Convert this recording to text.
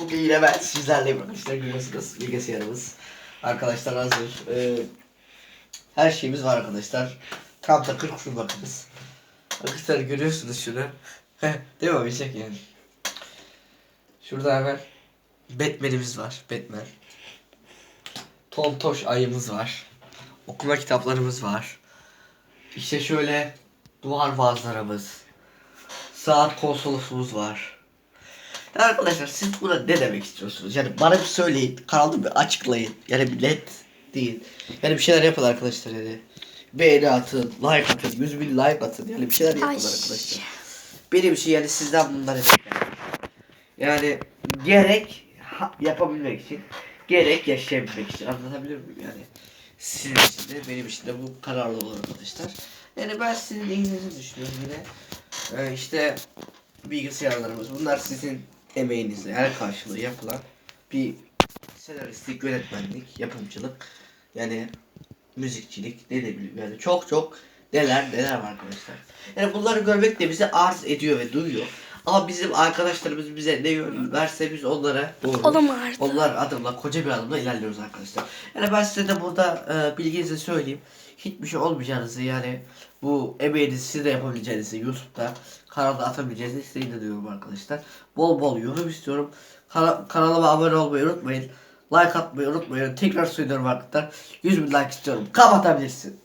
Bugün yine ben sizlerleyim arkadaşlar görüyorsunuz bilgisayarımız. Arkadaşlar hazır. Ee, her şeyimiz var arkadaşlar. Tam takır kur bakınız. Arkadaşlar görüyorsunuz şunu. Değil mi bir şey yani. Şurada hemen Batman'imiz var. Batman. Tontoş ayımız var. Okuma kitaplarımız var. İşte şöyle duvar vaazlarımız. Saat konsolosumuz var. Ya arkadaşlar siz buna ne demek istiyorsunuz? Yani bana bir söyleyin. Kanalda bir açıklayın. Yani bir net değil. Yani bir şeyler yapın arkadaşlar yani. Beğeni atın, like atın, 100 bin like atın. Yani bir şeyler yapın Ay. arkadaşlar. Benim için yani sizden bunları bekliyorum. Yani gerek yapabilmek için, gerek yaşayabilmek için. Anlatabiliyor muyum yani? Sizin için de benim için de bu kararlı olur arkadaşlar. Yani ben sizin iyiliğinizi düşünüyorum yine. Ee, işte bilgisayarlarımız. Bunlar sizin emeğinizle her karşılığı yapılan bir senaristlik, yönetmenlik, yapımcılık yani müzikçilik ne de yani çok çok neler neler var arkadaşlar. Yani bunları görmek de bize arz ediyor ve duyuyor. Ama bizim arkadaşlarımız bize ne yön verse biz onlara doğru. Oğlum. Onlar adımla koca bir adımla ilerliyoruz arkadaşlar. Yani ben size de burada e, bilginizi söyleyeyim. Hiçbir şey olmayacağınızı yani bu emeğinizi siz de yapabileceğinizi YouTube'da kanalda atabileceğinizi size inanıyorum arkadaşlar. Bol bol yorum istiyorum. Kana- kanalıma abone olmayı unutmayın. Like atmayı unutmayın. Tekrar söylüyorum arkadaşlar. 100 bin like istiyorum. Kapatabilirsin.